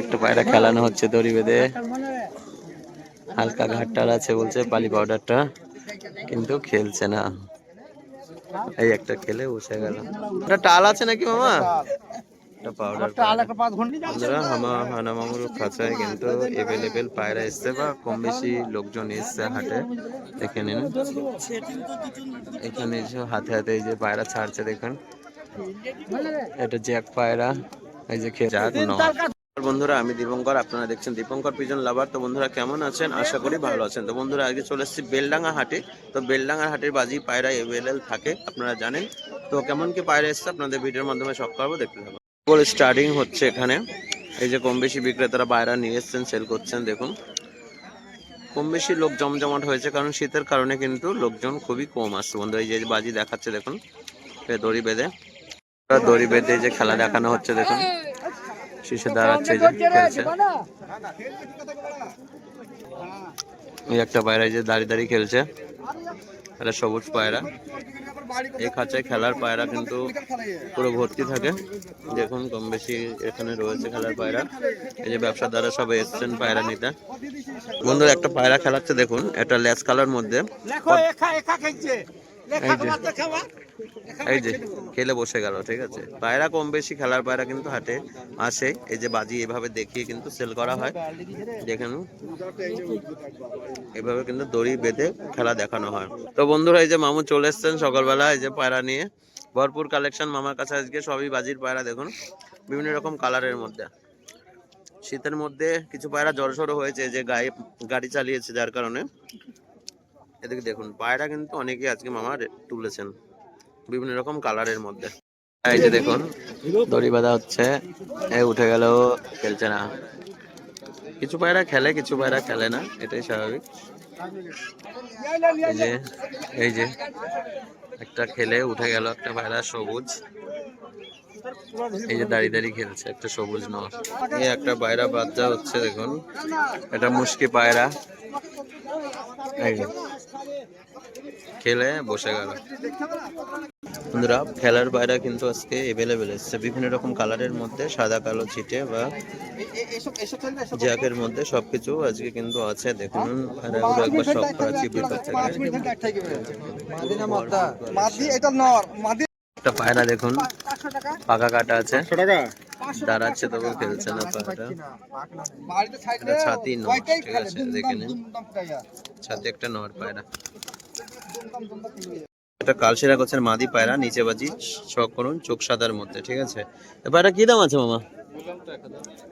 একটা পায়রা খেলানো হচ্ছে দড়ি বেঁধে। হালকা ঘাটটার আছে বলছে পালি পাউডারটা কিন্তু খেলছে না। এই একটা খেলে বসে গেল। এটা টাল আছে নাকি মামা? খাঁচায় কিন্তু এভেলেবেল পায়রা এসছে বা কম বেশি লোকজন এসছে হাটে। দেখে নিন। এখানে যে হাতে হাতে এই যে পায়রা ছাড়ছে দেখুন। এটা জ্যাক পায়রা। এই যে খেয়ে যাক বন্ধুরা, আমি দীপঙ্কর, আপনারা দেখছেন দীপঙ্কর পিজন লাভার তো বন্ধুরা, কেমন আছেন? আশা করি ভালো আছেন। তো বন্ধুরা, আজকে চলে এসেছি বেলডাঙ্গা হাটে। তো বেলডাঙ্গা হাটের বাজি পায়রা এভেলেবল থাকে, আপনারা জানেন। তো কেমন কি পায়রা এসছে, আপনাদের ভিডিওর মাধ্যমে সব করব, দেখতে থাকুন। স্টার্টিং হচ্ছে এখানে। এই যে কম বেশি বিক্রেতারা পায়রা নিয়ে এসছেন সেল করছেন, দেখুন। কম বেশি লোক জমজমাট হয়েছে, কারণ শীতের কারণে কিন্তু লোকজন খুবই কম আসছে। বন্ধু এই যে বাজি দেখাচ্ছে, দেখুন। দড়ি বেঁধে। দড়ি বেঁধে যে খেলা দেখানো হচ্ছে, দেখুন। শীষে দাঁড়াচ্ছে এই যে খেলছে। এই একটা পায়রা যে দাঁড়িয়ে দাঁড়িয়ে খেলছে। এটা সবুজ পায়রা। এই খাঁচায় খেলার পায়রা কিন্তু পুরো ভর্তি থাকে। দেখুন কম বেশি এখানে রয়েছে খেলার পায়রা। এই যে ব্যবসাদাররা সব এসছেন পায়রা নিতে। বন্ধু একটা পায়রা খেলাচ্ছে দেখুন এটা লেস কালার মধ্যে। এই যে। খেলে বসে গেল ঠিক আছে? পায়রা কম বেশি খেলার পায়রা কিন্তু হাটে আসে। এই যে বাজি এভাবে দেখিয়ে কিন্তু সেল করা হয়। দেখেন। এভাবে কিন্তু দড়ি বেঁধে খেলা দেখানো হয়। তো বন্ধুরা এই যে মামু চলে এসছেন সকালবেলা এই যে পায়রা নিয়ে। ভরপুর কালেকশন মামার কাছে আজকে সবই বাজির পায়রা দেখুন। বিভিন্ন রকম কালারের মধ্যে। শীতের মধ্যে কিছু পায়রা জড়সড় হয়েছে যে গায়ে গাড়ি চালিয়েছে যার কারণে। এদিকে দেখুন, পায়রা কিন্তু অনেকে আজকে মামা তুলেছেন, বিভিন্ন রকম কালারের মধ্যে। এই যে দেখুন, দড়ি বাঁধা হচ্ছে, এ উঠে গেল, খেলছে না। কিছু পায়রা খেলে, কিছু পায়রা খেলে না, এটাই স্বাভাবিক। এই যে এই যে, একটা খেলে, উঠে গেল একটা পায়রা সবুজ। এই যে দাঁড়িয়ে দাঁড়িয়ে খেলছে একটা সবুজ নর এই একটা পায়রা বাচ্চা হচ্ছে দেখুন এটা মুশকি পায়রা। খেলে বসে গেল। বন্ধুরা খেলার পায়রা কিন্তু আজকে এভেলেবেল এসছে। বিভিন্ন রকম কালারের মধ্যে সাদা কালো ছিটে বা জ্যাকের মধ্যে সবকিছু আজকে কিন্তু আছে। দেখুন একবার সব করাচ্ছি ভিতর থেকে। এটা নর। মাদি একটা পায়রা দেখুন। পাকা কাটা আছে। দাঁড়াচ্ছে তবু খেলছে না পায়রা। ছাতি ঠিক আছে দেখে নিন। ছাতি একটা নর পায়রা। এটা কালশিরা গাছের মাদি পায়রা নিচে বাজি শখ করুন চোখ সাদার মধ্যে ঠিক আছে? এ পায়রা কি দাম আছে মামা?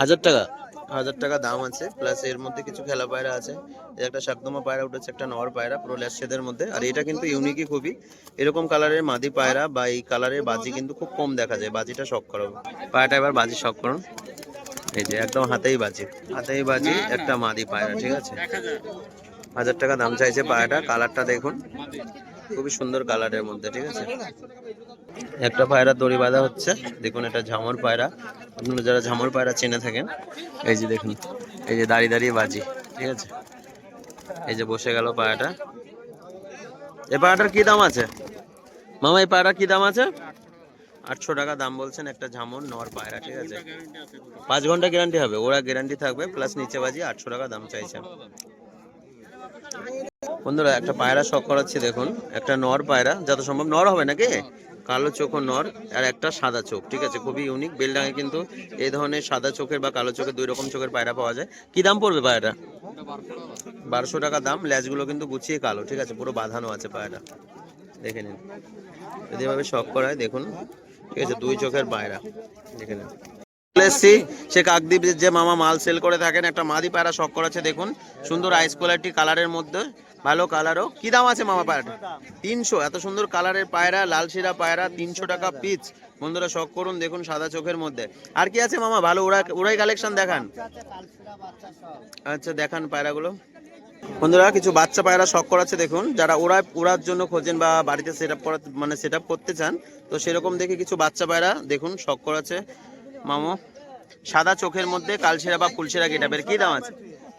হাজার টাকা? হাজার টাকা দাম আছে। প্লাস এর মধ্যে কিছু খেলা পায়রা আছে। একটা শাকদমা পায়রা উঠেছে, একটা নর পায়রা, পুরো ল্যাশেদের মধ্যে। আর এটা কিন্তু ইউনিকই খুবই। এরকম কালারের মাদি পায়রা বা এই কালারের বাজি কিন্তু খুব কম দেখা যায়। বাজিটা শখ করো। পায়রাটা এবার বাজি শখ করুন। এই যে একদম হাতেই বাজি। হাতেই বাজি, একটা মাদি পায়রা, ঠিক আছে? হাজার টাকা দাম চাইছে পায়রাটা। কালারটা দেখুন। খুবই সুন্দর কালারের মধ্যে, ঠিক আছে? একটা পায়রা দড়ি বাঁধা হচ্ছে। দেখুন, এটা ঝামর পায়রা। আপনারা যারা ঝামর পায়রা চেনে থাকেন, এই যে দেখুন, এই যে দাঁড়িয়ে দাঁড়িয়ে বাজি, ঠিক আছে? এই যে বসে গেল পায়রাটা। এই পায়রাটার কি দাম আছে? মামা, এই পায়রার কি দাম আছে? আটশো টাকা দাম বলছেন একটা ঝামর নর পায়রা, ঠিক আছে? পাঁচ ঘণ্টা গ্যারান্টি হবে, ওরা গ্যারান্টি থাকবে প্লাস নিচে বাজি আটশো টাকা দাম চাইছে বন্ধুরা, একটা পায়রা শখ করাচ্ছি, দেখুন। একটা নর পায়রা, যত সম্ভব নর হবে নাকি? কালো চোখ ও নর আর একটা সাদা চোখ, ঠিক আছে? খুবই ইউনিক বেলডাঙে কিন্তু এই ধরনের সাদা চোখের বা কালো চোখের দুই রকম চোখের পায়রা পাওয়া যায়। কি দাম পড়বে পায়রা বারোশো টাকা দাম, ল্যাচগুলো কিন্তু গুছিয়ে কালো, ঠিক আছে? পুরো বাঁধানো আছে পায়রা। দেখে নিন। যদি এভাবে শখ করায় দেখুন। ঠিক আছে, দুই চোখের পায়রা। দেখে নিন। এসছি। সে কাকদ্বীপ যে মামা মাল সেল করে থাকেন, একটা মাদি পায়রা শখ করেছে, দেখুন। সুন্দর আইস কোয়ালিটি কালারের মধ্যে। ভালো কালারও কি দাম আছে মামা পায়রাটা? তিনশো। এত সুন্দর কালারের পায়রা, লাল শিরা পায়রা, তিনশো টাকা পিচ বন্ধুরা, শখ করুন, দেখুন সাদা চোখের মধ্যে। আর কি আছে মামা? ভালো উড়া উড়াই কালেকশন দেখান। আচ্ছা দেখান পায়রাগুলো। বন্ধুরা, কিছু বাচ্চা পায়রা শখ করাচ্ছে, দেখুন। যারা ওরা উড়ার জন্য খোঁজেন বা বাড়িতে সেট আপ করা মানে সেট করতে চান, তো সেরকম দেখে কিছু বাচ্চা পায়রা, দেখুন, শখ করাচ্ছে। মামো, সাদা চোখের মধ্যে কালশিরা বা ফুলশিরা গেটাবের কি দাম আছে?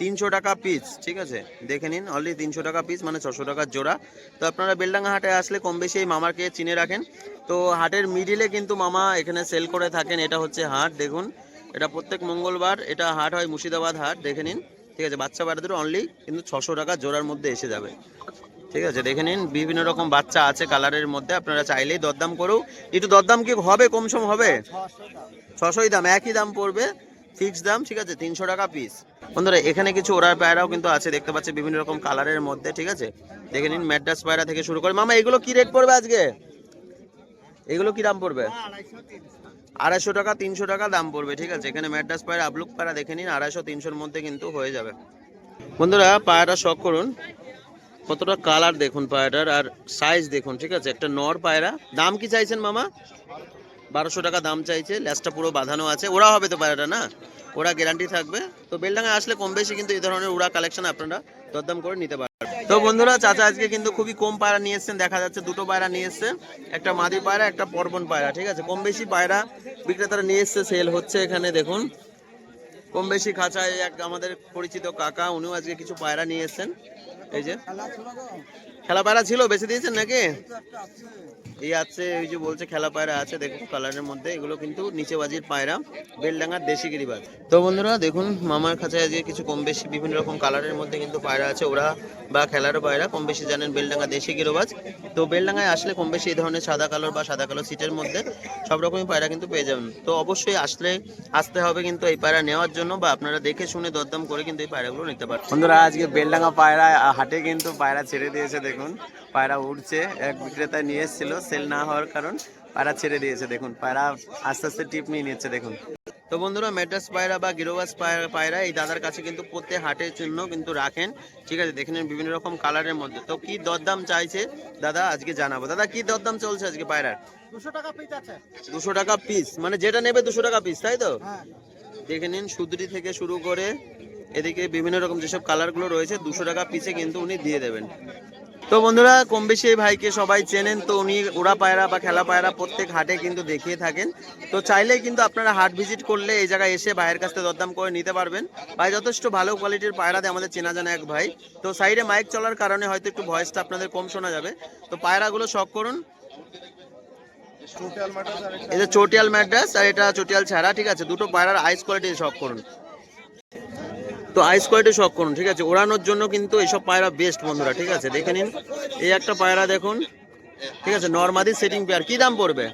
তিনশো টাকা পিস ঠিক আছে? দেখে নিন অলরেডি তিনশো টাকা পিস মানে ছশো টাকার জোড়া। তো আপনারা বেলডাঙ্গা হাটে আসলে কম বেশি এই মামাকে চিনে রাখেন। তো হাটের মিডিলে কিন্তু মামা এখানে সেল করে থাকেন, এটা হচ্ছে হাট, দেখুন। এটা প্রত্যেক মঙ্গলবার, এটা হাট হয় মুর্শিদাবাদ হাট, দেখে নিন। ঠিক আছে, বাচ্চা পায়রাদের অনলি কিন্তু ছশো টাকা জোড়ার মধ্যে এসে যাবে। ঠিক আছে, দেখে নিন, বিভিন্ন রকম বাচ্চা আছে কালারের মধ্যে, আপনারা চাইলেই দরদাম করেও একটু দরদাম কি হবে, কম সম হবে? ছশোই দাম, একই দাম পড়বে ফিক্স দাম, ঠিক আছে, তিনশো টাকা পিস বন্ধুরা, এখানে কিছু ওড়ার পায়রাও কিন্তু আছে, দেখতে পাচ্ছি বিভিন্ন রকম কালারের মধ্যে, ঠিক আছে? দেখে নিন, ম্যাড্রাস পায়রা থেকে শুরু করে, মামা, এগুলো কি রেট পড়বে আজকে? এগুলো কি দাম পড়বে? আড়াইশো টাকা, তিনশো টাকা দাম পড়বে, ঠিক আছে? এখানে ম্যাড্রাস পায়রা, আবলুক পায়রা দেখে নিন, আড়াইশো, তিনশোর মধ্যে কিন্তু হয়ে যাবে। বন্ধুরা, পায়রাটা শখ করুন। কতটা কালার দেখুন পায়রাটার আর সাইজ দেখুন, ঠিক আছে? একটা নর পায়রা। দাম কি চাইছেন মামা? বারোশো টাকা দাম চাইছে, ল্যাসটা পুরো বাঁধানো আছে। ওরা হবে তো পায়রাটা, না? ওরা গ্যারান্টি থাকবে। তো বেলডাঙ্গা আসলে কম বেশি কিন্তু এই ধরনের উড়া কালেকশন আপনারা দরদাম করে নিতে পারবেন। তো বন্ধুরা, চাচা আজকে কিন্তু খুবই কম পায়রা নিয়ে এসছেন, দেখা যাচ্ছে দুটো পায়রা নিয়ে এসছে। একটা মাদি পায়রা, একটা পর্বন পায়রা, ঠিক আছে? কম বেশি পায়রা বিক্রেতারা নিয়ে এসছে সেল হচ্ছে এখানে, দেখুন। কম বেশি খাঁচায় এক আমাদের পরিচিত কাকা, উনিও আজকে কিছু পায়রা নিয়ে এসছেন। এই যে? খেলা পায়রা ছিল বেশি দিয়েছেন নাকি? এই আছে ওই যে বলছে খেলা পায়রা আছে, দেখুন কালারের মধ্যে, এগুলো কিন্তু নিচে বাজির পায়রা, বেলডাঙ্গার দেশি গিরিবাজ তো বন্ধুরা, দেখুন, মামার কাছে আজকে কিছু কম বেশি বিভিন্ন রকম কালারের মধ্যে কিন্তু পায়রা আছে, ওরা বা খেলারও পায়রা, কম বেশি জানেন বেলডাঙ্গা দেশি গিরোবাজ তো বেলডাঙ্গায় আসলে কম বেশি এই ধরনের সাদা কালোর বা সাদা কালো সিটের মধ্যে সব রকমই পায়রা কিন্তু পেয়ে যাবেন। তো অবশ্যই আসলে, আসতে হবে কিন্তু এই পায়রা নেওয়ার জন্য বা আপনারা দেখে শুনে দরদাম করে কিন্তু এই পায়রাগুলো নিতে পারেন বন্ধুরা, আজকে বেলডাঙ্গা পায়রা হাটে কিন্তু পায়রা ছেড়ে দিয়েছে দেখুন পায়রা উঠছে এক বিক্রেতা নিয়ে এসেছিল সেল না হওয়ার কারণ পায়রা ছেড়ে দিয়েছে দেখুন পায়রা আস্তে আস্তে টিপ নিয়ে নিচ্ছে দেখুন। তো বন্ধুরা মেড্রাস পায়রা বা গিরোবাস পায়রা পায়রা এই দাদার কাছে কিন্তু প্রত্যেক হাটের জন্য কিন্তু রাখেন। ঠিক আছে দেখে নিন বিভিন্ন রকম কালারের মধ্যে। তো কি দরদাম চাইছে দাদা আজকে জানাব। দাদা কি দরদাম চলছে আজকে পায়রার? দুশো টাকা পিস আছে। দুশো টাকা পিস মানে যেটা নেবে দুশো টাকা পিস তাই তো? হ্যাঁ। দেখে নিন সুদরি থেকে শুরু করে এদিকে বিভিন্ন রকম যেসব কালারগুলো রয়েছে দুশো টাকা পিসে কিন্তু উনি দিয়ে দেবেন। তো বন্ধুরা, কম বেশি এই ভাইকে সবাই চেনেন তো উনি ওড়া পায়রা বা খেলা পায়রা প্রত্যেক হাটে কিন্তু দেখিয়ে থাকেন। তো চাইলেই কিন্তু আপনারা হাট ভিজিট করলে এই জায়গায় এসে ভাইয়ের কাছ থেকে দরদাম করে নিতে পারবেন। ভাই, যথেষ্ট ভালো কোয়ালিটির পায়রা দেয় আমাদের চেনা জানা এক ভাই। তো সাইডে মাইক চলার কারণে হয়তো একটু ভয়েসটা আপনাদের কম শোনা যাবে। তো পায়রাগুলো শখ করুন। যে চটিয়াল ম্যাড্রাস আর এটা চটিয়াল ছাড়া, ঠিক আছে? দুটো পায়রার আইস কোয়ালিটি শখ করুন। তো আইস কোয়ালিটি শখ করুন, ঠিক আছে? ওড়ানোর জন্য কিন্তু এইসব পায়রা বেস্ট বন্ধুরা, ঠিক আছে? দেখে নিন। এই একটা পায়রা দেখুন, ঠিক আছে? নর্মাদি সেটিং পেয়ার কি দাম পড়বে?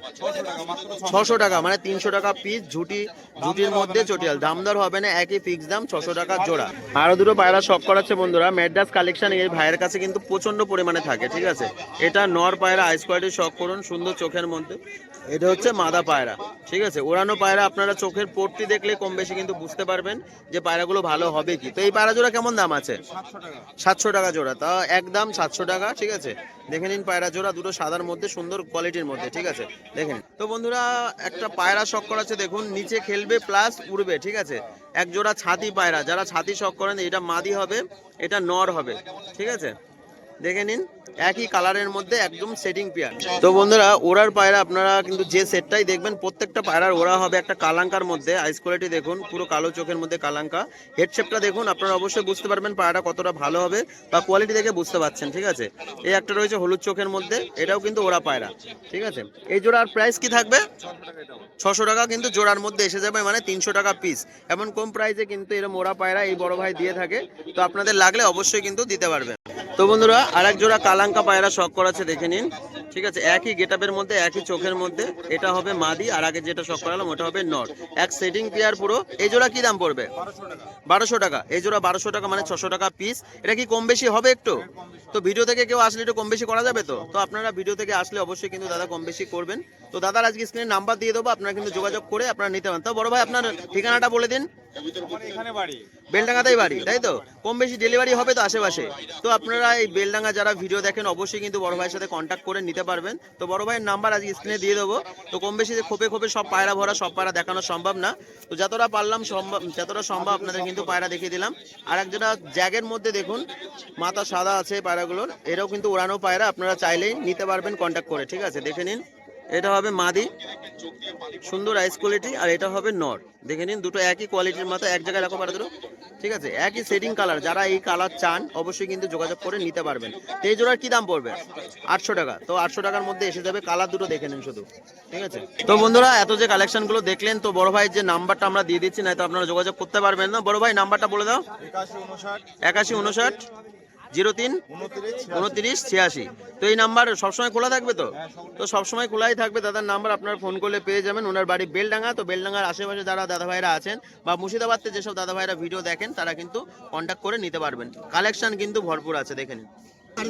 ছশো টাকা মানে তিনশো টাকা পিস ঝুটি, ঝুটির মধ্যে চটিয়াল। দাম দর হবে না, একই ফিক্স দাম, ছশো টাকা জোড়া। আরও দুটো পায়রা শখ করাচ্ছে বন্ধুরা। ম্যাড্রাস কালেকশন এই ভাইয়ের কাছে কিন্তু প্রচণ্ড পরিমাণে থাকে, ঠিক আছে? এটা নর পায়রা আইস কোয়ালিটি শখ করুন, সুন্দর চোখের মধ্যে। এটা হচ্ছে মাদা পায়রা, ঠিক আছে? ওড়ানো পায়রা আপনারা চোখের পোটটি দেখলে কম বেশি কিন্তু বুঝতে পারবেন যে পায়রাগুলো ভালো হবে কি। তো এই পায়রা জোড়া কেমন দাম আছে? সাতশো টাকা জোড়া। তা একদম সাতশো টাকা, ঠিক আছে? দেখে নিন পায়রা জোড়া, দুটো সাদার মধ্যে, সুন্দর কোয়ালিটির মধ্যে, ঠিক আছে? দেখে নিন। তো বন্ধুরা, একটা পায়রা শখ আছে, দেখুন, নিচে খেলবে প্লাস উড়বে, ঠিক আছে? একজোড়া ছাতি পায়রা, যারা ছাতি শখ করেন এটা মাদি হবে, এটা নর হবে, ঠিক আছে? দেখে নিন, একই কালারের মধ্যে একদম সেটিং পেয়ার তো বন্ধুরা, ওড়ার পায়রা আপনারা কিন্তু যে সেটটাই দেখবেন, প্রত্যেকটা পায়রার ওড়া হবে একটা কালাঙ্কার মধ্যে। আইস কোয়ালিটি দেখুন, পুরো কালো চোখের মধ্যে কালাঙ্কা। হেডশেপটা দেখুন, আপনারা অবশ্যই বুঝতে পারবেন পায়রাটা কতটা ভালো হবে বা কোয়ালিটি দেখে বুঝতে পারছেন, ঠিক আছে? এই একটা রয়েছে হলুদ চোখের মধ্যে, এটাও কিন্তু ওড়া পায়রা, ঠিক আছে? এই জোড়ার প্রাইস কি থাকবে? ছশো টাকা কিন্তু জোড়ার মধ্যে এসে যাবে মানে তিনশো টাকা পিস এমন কম প্রাইসে কিন্তু এরকম ওরা পায়রা এই বড় ভাই দিয়ে থাকে, তো আপনাদের লাগলে অবশ্যই কিন্তু দিতে পারবেন। তো বন্ধুরা আর এক জোড়া কালাঙ্কা পায়রা শখ করাচ্ছে দেখে নিন। ঠিক আছে, একই গেটআপের মধ্যে, একই চোখের মধ্যে। এটা হবে মাদি, আর আগে যেটা শখ করালাম, ওটা হবে নট। এক সেটিং পেয়ার পুরো। এই জোড়া কি দাম পড়বে? বারোশো টাকা। এই জোড়া বারোশো টাকা মানে ছশো টাকা পিস এটা কি কম বেশি হবে একটু? তো ভিডিও থেকে কেউ আসলে একটু কম বেশি করা যাবে তো? তো আপনারা ভিডিও থেকে আসলে অবশ্যই কিন্তু দাদা কম বেশি করবেন। তো দাদার আজকে স্ক্রিনে নাম্বার দিয়ে দেবো, আপনারা কিন্তু যোগাযোগ করে আপনারা নিতে পারেন। তো বড় ভাই, আপনার ঠিকানাটা বলে দিন। বেলডাঙ্গাতেই বাড়ি, তাই তো? কম বেশি ডেলিভারি হবে তো আশেপাশে। তো আপনারা এই বেলডাঙ্গা যারা ভিডিও দেখেন, অবশ্যই কিন্তু বড় ভাইয়ের সাথে কন্ট্যাক্ট করে নিতে পারবেন। তো বড় ভাইয়ের নাম্বার আজকে স্ক্রিনে দিয়ে দেবো। তো কম বেশি যে খোপে খোপে সব পায়রা ভরা, সব পায়রা দেখানো সম্ভব না। তো যতটা পারলাম সম্ভব, যতটা সম্ভব আপনাদের কিন্তু পায়রা দেখিয়ে দিলাম। আর একজনা জ্যাগের মধ্যে দেখুন, মাথা সাদা আছে পায়রাগুলোর। এরাও কিন্তু উড়ানো পায়রা, আপনারা চাইলেই নিতে পারবেন কন্ট্যাক্ট করে, ঠিক আছে? দেখে নিন। এটা হবে মাদি। সুন্দর আইস কোয়ালিটি আর এটা হবে নর। দেখে নিন দুটো একই কোয়ালিটির মতো এক জায়গায় রাখো পারে দুটো ঠিক আছে? একই সেটিং কালার যারা এই কালার চান অবশ্যই কিন্তু যোগাযোগ করে নিতে পারবেন। তো এই জোড়ার কি দাম পড়বে? আটশো টাকা। তো আটশো টাকার মধ্যে এসে যাবে কালার দুটো দেখে নিন শুধু। ঠিক আছে? তো বন্ধুরা এত যে কালেকশনগুলো দেখলেন তো বড় ভাইয়ের যে নাম্বারটা আমরা দিয়ে দিচ্ছি না তো আপনারা যোগাযোগ করতে পারবেন না। বড় ভাই নাম্বারটা বলে দাও। একাশি উনষাট। জিরো তিন, উনত্রিশ, ছিয়াশি। তো এই নাম্বার সবসময় খোলা থাকবে তো? তো সবসময় খোলাই থাকবে। দাদার নাম্বার আপনার ফোন করলে পেয়ে যাবেন। ওনার বাড়ি বেলডাঙ্গা। তো বেলডাঙ্গার আশেপাশে যারা দাদা ভাইরা আছেন বা মুর্শিদাবাদ থেকে যেসব দাদা ভাইরা ভিডিও দেখেন, তারা কিন্তু কন্ট্যাক্ট করে নিতে পারবেন। কালেকশন কিন্তু ভরপুর আছে, দেখে নিন।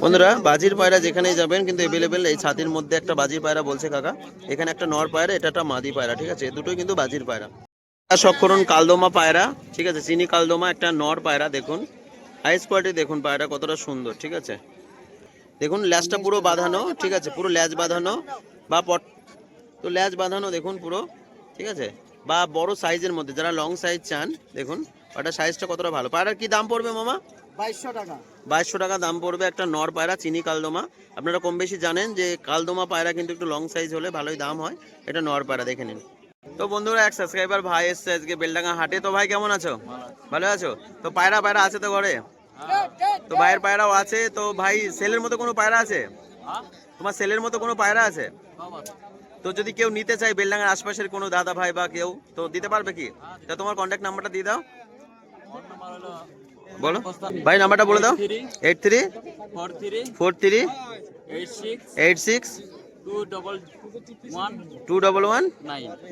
বন্ধুরা, বাজির পায়রা যেখানেই যাবেন, কিন্তু এভেলেবেল এই ছাতির মধ্যে একটা বাজির পায়রা বলছে কাকা। এখানে একটা নর পায়রা, এটা একটা মাদি পায়রা, ঠিক আছে? দুটোই কিন্তু বাজির পায়রা। সক্ষরণ কালদোমা পায়রা, ঠিক আছে? চিনি কালদোমা, একটা নর পায়রা, দেখুন। হাইস কোয়ালিটি দেখুন পায়রা কতটা সুন্দর ঠিক আছে? দেখুন ল্যাজটা পুরো বাঁধানো ঠিক আছে? পুরো ল্যাজ বাঁধানো বা পট তো ল্যাজ বাঁধানো দেখুন পুরো ঠিক আছে? বা বড় সাইজের মধ্যে যারা লং সাইজ চান দেখুন ওটা সাইজটা কতটা ভালো। পায়রার কি দাম পড়বে মামা? বাইশশো টাকা। বাইশশো টাকা দাম পড়বে একটা নর পায়রা চিনি কালদোমা। আপনারা কম বেশি জানেন যে কালদোমা পায়রা কিন্তু একটু লং সাইজ হলে ভালোই দাম হয়। এটা নর পায়রা দেখে নিন। তো বন্ধুরা এক সাবস্ক্রাইবার ভাই এসছে আজকে বেলডাঙ্গা হাটে। তো ভাই কেমন আছো? ভালো আছো? তো পায়রা পায়রা আছে তো ঘরে? তো ভাইয়ের পায়রাও আছে। তো ভাই সেলের মতো কোনো পায়রা আছে? তোমার সেলের মতো কোনো পায়রা আছে? তো যদি কেউ নিতে চায় বেলডাঙ্গার আশপাশের কোনো দাদা ভাই বা কেউ তো দিতে পারবে কি? তা তোমার কন্ট্যাক্ট নাম্বারটা দিয়ে দাও। বলো। ভাই নাম্বারটা বলে দাও। Eight three four three four three eight six eight six two double one?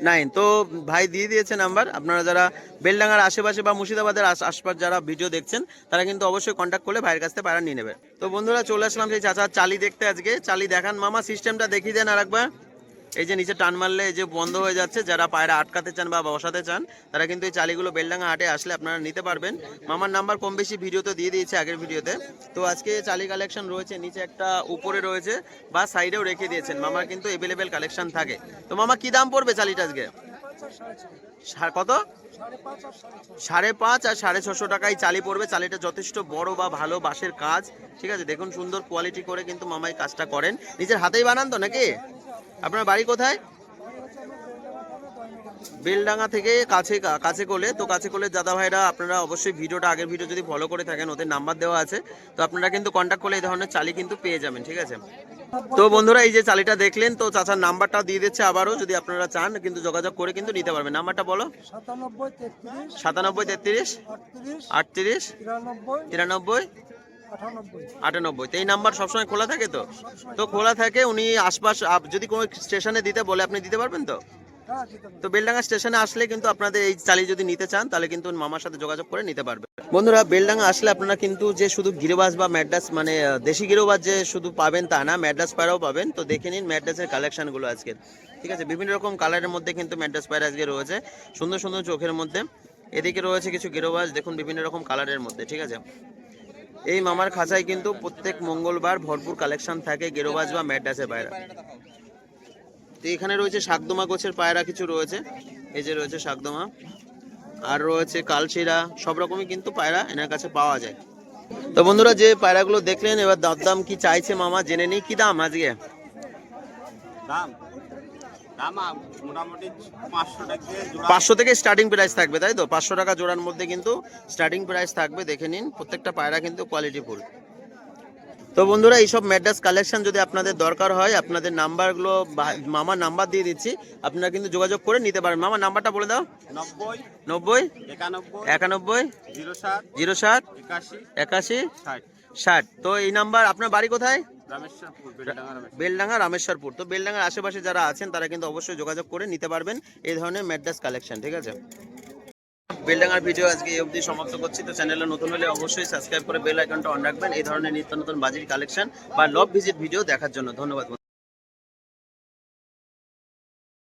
Nine. তো ভাই দিয়ে দিয়েছে নাম্বার। আপনারা যারা বেলডাঙ্গার আশেপাশে বা মুর্শিদাবাদের আশপাশ যারা ভিডিও দেখছেন তারা কিন্তু অবশ্যই কন্ট্যাক্ট করলে ভাইয়ের কাছ থেকে পায়রা নিয়ে নেবে। তো বন্ধুরা চলে আসলাম সেই চাচা চালি দেখতে আজকে। চালি দেখান মামা সিস্টেমটা দেখিয়ে দেন আর একবার এই যে নিচে টান মারলে এই যে বন্ধ হয়ে যাচ্ছে, যারা পায়রা আটকাতে চান বা বসাতে চান, তারা কিন্তু এই চালিগুলো বেলডাঙ্গা হাটে আসলে আপনারা নিতে পারবেন। মামার নাম্বার কম বেশি ভিডিওতে দিয়ে দিয়েছে আগের ভিডিওতে তো। আজকে চালি কালেকশন রয়েছে, নিচে একটা উপরে রয়েছে, বা সাইডেও রেখে দিয়েছেন। মামার কিন্তু এভেলেবেল কালেকশন থাকে। তো মামা, কি দাম পড়বে চালিটা আজকে? কত? সাড়ে পাঁচ আর সাড়ে ছশো টাকায় চালি পড়বে। চালিটা যথেষ্ট বড় বা ভালো বাঁশের কাজ। ঠিক আছে, দেখুন সুন্দর কোয়ালিটি করে কিন্তু মামাই কাজটা করেন। নিজের হাতেই বানান তো নাকি? আপনার বাড়ি কোথায়? বেলডাঙ্গা থেকে কাছে কাছে কোলে। তো কাছে কোলে দাদা ভাইরা আপনারা অবশ্যই ভিডিওটা আগের ভিডিও যদি ফলো করে থাকেন ওদের নাম্বার দেওয়া আছে। তো আপনারা কিন্তু কন্ট্যাক্ট করলে এই ধরনের চালি কিন্তু পেয়ে যাবেন ঠিক আছে? তো বন্ধুরা এই যে চালিটা দেখলেন তো চাচার নাম্বারটা দিয়ে দিচ্ছে আবারও যদি আপনারা চান কিন্তু যোগাযোগ করে কিন্তু নিতে পারবেন। নাম্বারটা বলো? সাতানব্বই তেত্রিশ সাতানব্বই তেত্রিশ আটত্রিশ তিরানব্বই আটানব্বই। তো এই নাম্বার সবসময় খোলা থাকে তো? তো খোলা থাকে উনি আশপাশ যদি কোনো স্টেশনে দিতে বলে, আপনি দিতে পারবেন তো? তো বেলডাঙ্গা স্টেশনে আসলে কিন্তু আপনাদের এই চালি যদি নিতে চান, তাহলে কিন্তু মামার সাথে যোগাযোগ করে নিতে পারবে। বন্ধুরা, বেলডাঙ্গা আসলে আপনারা কিন্তু যে শুধু গিরোবাজ বা ম্যাড্রাস মানে দেশি গিরোবাজ যে শুধু পাবেন তা না, ম্যাড্রাস পায়রাও পাবেন। তো দেখে নিন ম্যাড্রাসের কালেকশনগুলো আজকে। ঠিক আছে? বিভিন্ন রকম কালারের মধ্যে কিন্তু ম্যাড্রাস পায়রা আজকে রয়েছে। সুন্দর সুন্দর চোখের মধ্যে। এদিকে রয়েছে কিছু গিরোবাজ দেখুন বিভিন্ন রকম কালারের মধ্যে। ঠিক আছে? এই মামার খাঁচায় কিন্তু প্রত্যেক মঙ্গলবার ভরপুর কালেকশন থাকে, গেরোবাজ বা ম্যাড্রাসের পায়রা। তো এখানে রয়েছে শাকদমা গোছের পায়রা কিছু রয়েছে। এই যে রয়েছে শাকদমা। আর রয়েছে কালশিরা, সব রকমই কিন্তু পায়রা এনার কাছে পাওয়া যায়। তো বন্ধুরা, যে পায়রাগুলো দেখলেন, এবার দাম কি চাইছে মামা, জেনে নিই। কি দাম আজকে? দাম? পাঁচশো থেকে স্টার্টিং প্রাইস থাকবে তাই তো? পাঁচশো টাকা জোড়ার মধ্যে কিন্তু স্টার্টিং প্রাইস থাকবে দেখে নিন। প্রত্যেকটা পায়রা কিন্তু কোয়ালিটি ফুল তো বন্ধুরা এইসব ম্যাড্রাস কালেকশন যদি আপনাদের দরকার হয় আপনাদের নাম্বারগুলো মামার নাম্বার দিয়ে দিচ্ছি। আপনারা কিন্তু যোগাযোগ করে নিতে পারেন। মামার নাম্বারটা বলে দাও। নব্বই নব্বই একানব্বই একানব্বই জিরো সাত জিরো সাত একাশি একাশি ষাট। ষাট। তো এই নাম্বার আপনার বাড়ি কোথায়? বেলডাঙ্গা রামেশ্বরপুর। তো বেলডাঙ্গার আশেপাশে যারা আছেন তারা কিন্তু অবশ্যই যোগাযোগ করে নিতে পারবেন এই ধরনের ম্যাড্রাস কালেকশন ঠিক আছে? বেলডাঙ্গার ভিডিও আজকে এই অবধি সমাপ্ত করছি। তো চ্যানেলে নতুন হলে অবশ্যই সাবস্ক্রাইব করে বেল আইকনটা অন রাখবেন। এই ধরনের নিত্য নতুন বাজির কালেকশন বা লভ ভিজিট ভিডিও দেখার জন্য ধন্যবাদ।